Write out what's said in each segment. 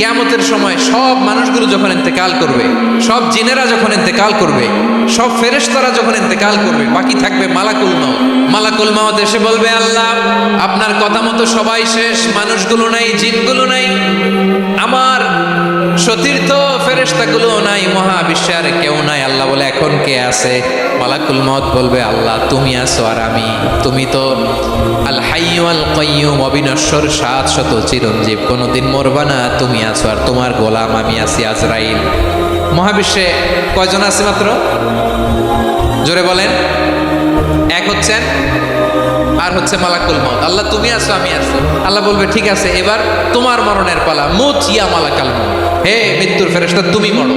কেয়ামতের সময় সব মানুষগুলো যখন ইন্তেকাল করবে, সব জিনেরা যখন ইন্তেকাল করবে, সব ফেরেশতারা যখন ইন্তেকাল করবে, বাকি থাকবে মালাকুল মাও মালাকুল মাও এসে বলবে, আল্লাহ, আপনার কথা মতো সবাই শেষ, মানুষগুলো নাই, জিনগুলো নাই, আমার সতীর্থ ফেরেস্তাগুলো নাই মহাবিশ্বের কেউ নাই বলে, এখন কে আছে? মালাকুল মত বলবে, আল্লাহ, তুমি আছো আর আমি। তুমি তো আল হাইয়ু আল কাইয়ুম অবিনশ্বর সাত শত চিরঞ্জীব। কোনোদিন মরবা না, তুমি আছো আর তোমার গোলাম আমি আছি আজরাইল। মহাবিশ্বে কয়জন আছে মাত্র? জোরে বলেন। এক হচ্ছেন, আর হচ্ছে মালাকুল মত আল্লাহ, তুমি আছো, আমি আছি। আল্লাহ বলবে, ঠিক আছে, এবার তোমার মরণের পালা। মুত ইয়া মালাকাল মত হে মৃত্যুর ফেরেশতা, তুমি মরো।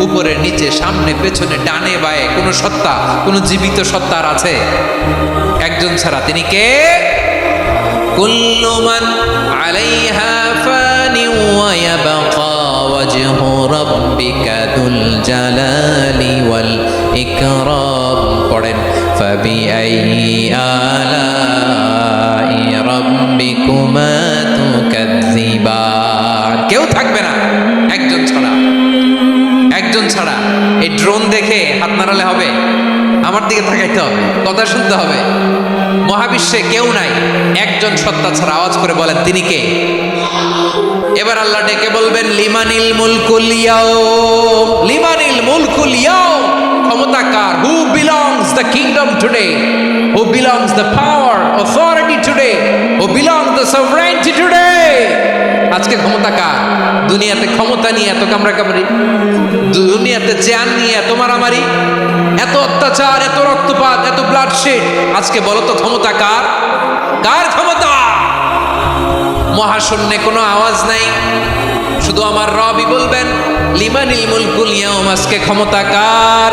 উপরে, নিচে, সামনে, পেছনে, ডানে, বায়ে, কোনো সত্তা, কোনো জীবিত সত্তার আছে? একজন ছাড়া। তিনি কে? কুল্লুমান ড্রোন দেখে হাত নাড়ালে হবে। আমার দিকে তাকাইতে হবে, কথা শুনতে হবে। মহাবিশ্বে কেউ নাই, একজন সত্তা ছাড়া আওয়াজ করে বলেন, তিনি কে? এবার আল্লাহ ডেকে বলবেন, লিমানিল মুলকুল ইয়াউম। লিমানিল মুলকুল ইয়াউম, ক্ষমতা কার? Who belongs the kingdom today who belongs the power authority today who belongs the sovereignty today আজকে ক্ষমতা কার? দুনিয়াতে ক্ষমতা নিয়ে এত কামরা কামড়ি দুনিয়াতে চেয়ার নিয়ে এত মারামারি, এত অত্যাচার, এত রক্তপাত, এত ব্লাড শেড আজকে বলো তো ক্ষমতা কার? কার ক্ষমতা? মহাশূন্যে কোনো আওয়াজ নাই। শুধু আমার রবই বলবেন লিমানিল মুলকুল ইয়াউম, আজকে ক্ষমতা কার?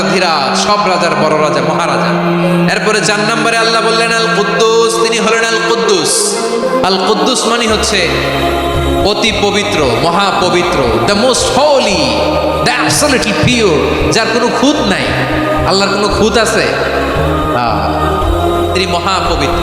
রাজা ধীরাজ, সব রাজার বড় রাজা, মহারাজা। এরপরে চার নম্বরে আল্লাহ বললেন আল কুদ্দুস তিনি হলেন আল কুদ্দুস আল কুদ্দুস মানে হচ্ছে অতি পবিত্র, মহাপবিত্র the most holy the absolutely pure যার কোনো খুঁত নাই। আল্লাহর কোনো খুঁত আছে? তিনি মহাপবিত্র।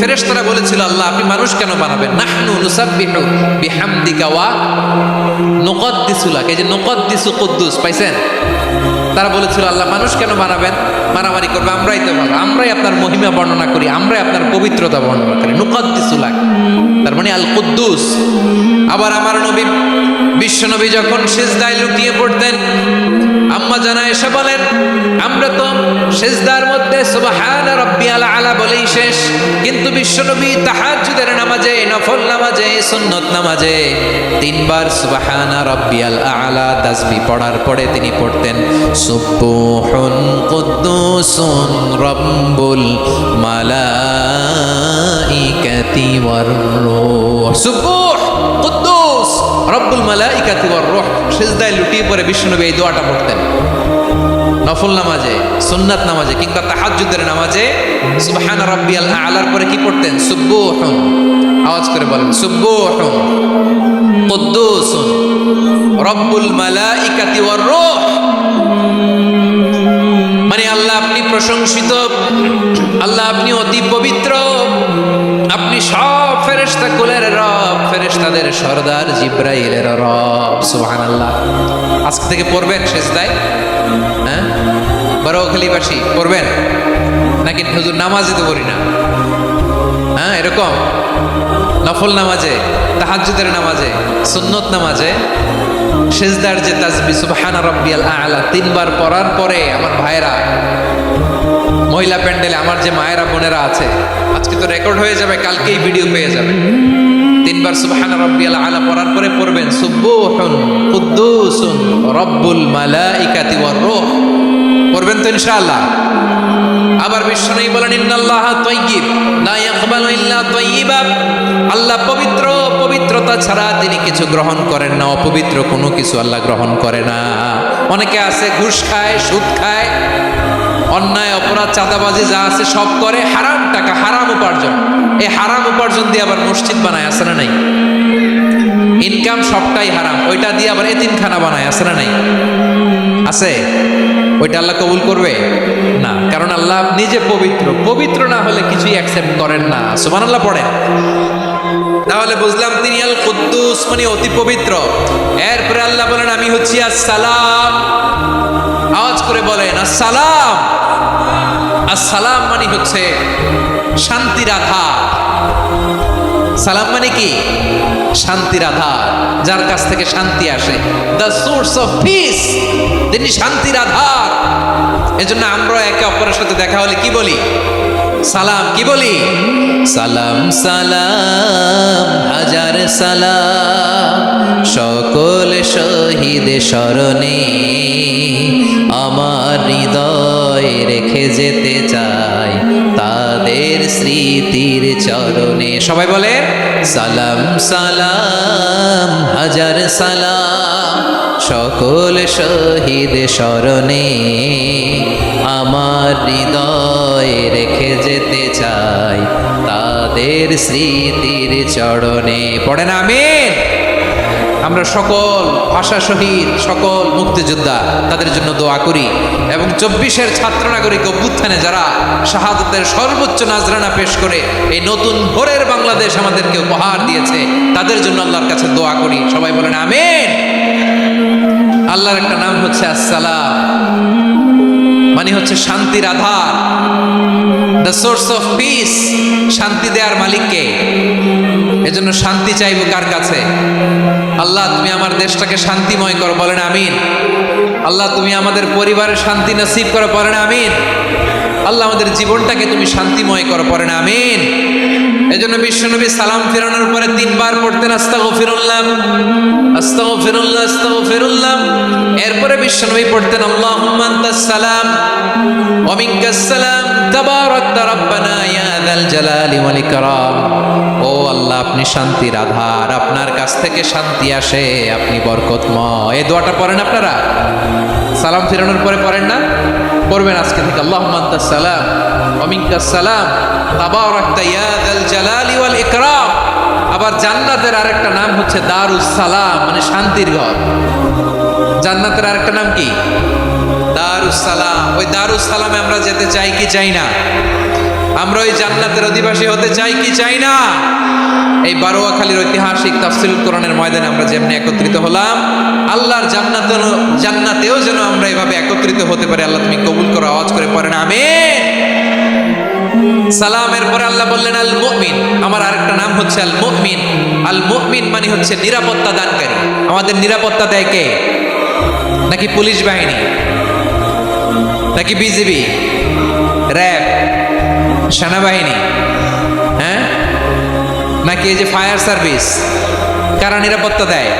ফেরেশতারা বলেছিল, আল্লাহ, আপনি মানুষ কেন বানাবেন? নাহনু বিহামদিকা ওয়া যে নুকদ্দিসু কুদ্দুস, পাইছেন? তারা বলেছিল, আল্লাহ, মানুষ কেন বানাবেন? মারামারি করবে, আমরাই তো ভালো। আমরাই আপনার মহিমা বর্ণনা করি, আমরাই আপনার পবিত্রতা বর্ণনা করি। নুকদ্দিসুলাক তার মানে আল কুদ্দুস আবার আমার নবী বিশ্বনবী যখন সেজদায় লুটিয়ে পড়তেন, আম্মা জানা এসে বলেন, আমরা তো সেজদার মধ্যে সুবহান রাব্বিয়াল আলা বলেই শেষ। কিন্তু বিশ্বনবী তাহাজ্জুদের নামাজে, নফল নামাজে, সুন্নত নামাজে তিনবার সুবহান রাব্বিয়াল আলা তাসবিহ পড়ার পরে তিনি পড়তেন, সুবহুন কুদ্দুসুন রব্বুল মালাইকাতি ওয়ার রূহ। সুবহ কুদ্দুস! রব্বুল মালাইকাতি ওয়ার রূহ, সিজদায় লুটিয়ে পড়ে বিষ্ণুনবী এই দোয়াটা পড়তেন। নফল নামাজে, সুন্নাত নামাজে কিংবা তাহাজ্জুদের নামাজে সুবহান রাব্বিয়াল আলার পরে কি পড়তেন? সুবহুন। আওয়াজ করে বলেন, সুবহুন। কুদ্দুসুন। রব্বুল মালাইকাতি ওয়ার রূহ। মানে আল্লাহ আপনি প্রশংসিত, আল্লাহ আপনি অতি পবিত্র, আপনি সব ফেরেশতা কুলের রব, ফেরেশতাদের সর্দার জিব্রাইলের রব, সুবহানাল্লাহ। আজকে থেকে পড়বেন শেষদায় হ্যাঁ? বড়খালিবাসী পড়বেন? নাকি হুজুর নামাজে তো পড়ি না? হ্যাঁ এরকম? নফল নামাজে, তাহাজ্জুদের নামাজে, সুন্নত নামাজে, সেজদার যে তাজবি, সুবহানা রাব্বিয়াল আ'লা, তিনবার পড়ার পরে আমার ভাইরা মহিলা প্যান্ডেলে আমার যে মায়েরা, বোনেরা আছে, আজকে তো রেকর্ড হয়ে যাবে, কালকেই ভিডিও পেয়ে যাবে। তিনবার সুবহানা রাব্বিয়াল আ'লা পড়ার পরে পড়বেন, সুবহুন কুদ্দুসুন রব্বুল মালাইকাতি ওয়ার রূহ। পড়বেন তো ইনশাআল্লাহ। আবার বিশ্বনবী বলেন, ইন্নাল্লাহ তাইয়্যিব, লা ইয়াকবালু ইল্লা তাইয়্যিবা। আল্লাহ পবিত্র, পবিত্রতা ছাড়া তিনি কিছু গ্রহণ করেন না, অপবিত্র কোনো কিছু আল্লাহ গ্রহণ করে না। অনেকে আছে, ঘুষ খায়, সুদ খায় অন্যায়, অপরাধ, চাঁদাবাজি যা আছে সব করে হারাম টাকা, হারাম উপার্জন। এই হারাম উপার্জন দিয়ে আবার মসজিদ বানায়, আছে না নাই? ইনকাম সবটাই হারাম। ওইটা দিয়ে আবার এতিমখানা বানায়, আছে না নাই? আছে? ওইটা আল্লাহ কবুল করবে? না। কারণ আল্লাহ নিজে পবিত্র। পবিত্র না হলে কিছুই অ্যাকসেপ্ট করেন না। সুমান আল্লাহ পড়েন। তাহলে বুঝলাম তিনি আল কুদ্দুস মানে অতি পবিত্র। এরপরে আল্লাহ বলেন, আমি হচ্ছি আসসালাম। করে বলেন, আসসালাম। আসসালাম মানে হচ্ছে শান্তির আধার। সালাম মানে কি? শান্তির আধার, যার কাছ থেকে শান্তি আসে। দ্য সোর্স অফ পিস তিনি শান্তির আধার। এজন্য আমরা একে অপরের সাথে দেখা হলে কি বলি? সালাম, কি বলি? সালাম সালাম, হাজার সালাম। সকল শহীদ স্মরণে আমার হৃদয় রেখে যেতে চাই তাদের স্মৃতির চরণে। সবাই বলে সালাম সালাম, হাজার সালাম। সকল শহীদ স্মরণে আমার হৃদয় রেখে যেতে চাই তাদের স্মৃতির চরণে। পড়েন আমিন। আমরা সকল ভাষা শহীদ, সকল মুক্তিযোদ্ধা তাদের জন্য দোয়া করি এবং চব্বিশের ছাত্র নাগরিক অভ্যুত্থানে যারা শাহাদতের সর্বোচ্চ নাজরানা পেশ করে এই নতুন ভোরের বাংলাদেশ আমাদেরকে উপহার দিয়েছে, তাদের জন্য আল্লাহর কাছে দোয়া করি। সবাই বলেন আমিন। আল্লাহর একটা নাম হচ্ছে আসসালাম। মানে হচ্ছে শান্তির আধার। দ্য সোর্স অফ পিস শান্তি দেওয়ার মালিককে। এজন্য শান্তি চাইব কার কাছে? আল্লাহ, তুমি আমার দেশটাকে শান্তিময় করো, বলেন আমিন। আল্লাহ, তুমি আমাদের পরিবারে শান্তি নসিব করো, বলেন আমিন। আল্লাহ, আমাদের জীবনটাকে তুমি শান্তিময় করো পড়েন আমিন। এজন্য বিশ্বনবী সালাম ফেরানোর পরে তিনবার পড়তেন আস্তাগো ফিরুল্লাহ আস্তাগো ফিরুল্লাহ আস্তাগো ফিরুল্লাহ এরপরে বিশ্বনবী পড়তেন আনতাস সালাম মিনকাস সালাম, তাবারাকতা রাব্বানা ইয়া যাল জালালি আপনি শান্তির আধার আপনার কাছ থেকে শান্তি আসে, আপনি বরকতময়। এই দোয়াটা পড়েন আপনারা? সালাম ফেরানোর পরে পড়েন না? পড়বেন আজকে থেকে। আল্লাহ সালাম অমিনকা সালাম। আবার জান্নাতের আরেকটা নাম হচ্ছে দারুস সালাম মানে শান্তির ঘর। জান্নাতের আরেকটা নাম কি? দারুস সালাম। ওই দারুস সালামে আমরা যেতে চাই কি চাই না? আমরা ওই জান্নাতের অধিবাসী হতে চাই কি চাই না? এই বারোয়াখালীর ঐতিহাসিক তাফসিল কোরআনের ময়দানে আমরা যেমনি একত্রিত হলাম, আল্লাহর জান্নাত জান্নাতেও যেন আমরা এভাবে একত্রিত হতে পারি, আল্লাহ তুমি কবুল করো, আওয়াজ করে পড়েন, আমিন। সালামের পরে আল্লাহ বললেন আল মুমিন আমার আরেকটা নাম হচ্ছে আল মুমিন আল মুমিন মানে হচ্ছে নিরাপত্তা দানকারী। আমাদের নিরাপত্তা দেয় কে? নাকি পুলিশ বাহিনী? নাকি বিজিবি? র্যাব? সেনাবাহিনী। হ্যাঁ? নাকি এই যে ফায়ার সার্ভিস কারা নিরাপত্তা দেয়?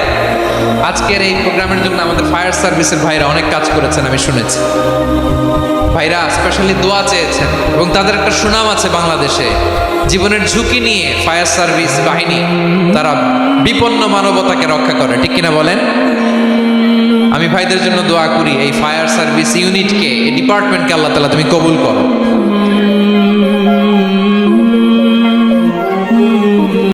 আজকের এই প্রোগ্রামের জন্য আমাদের ফায়ার সার্ভিসের ভাইরা অনেক কাজ করেছেন, আমি শুনেছি। ভাইরা স্পেশালি দোয়া চেয়েছেন এবং তাদের একটা সুনাম আছে বাংলাদেশে। জীবনের ঝুঁকি নিয়ে ফায়ার সার্ভিস বাহিনী তারা বিপন্ন মানবতাকে রক্ষা করে, ঠিক কিনা বলেন? আমি ভাইদের জন্য দোয়া করি এই ফায়ার সার্ভিস ইউনিটকে এই ডিপার্টমেন্টকে আল্লাহ তালা তুমি কবুল করো।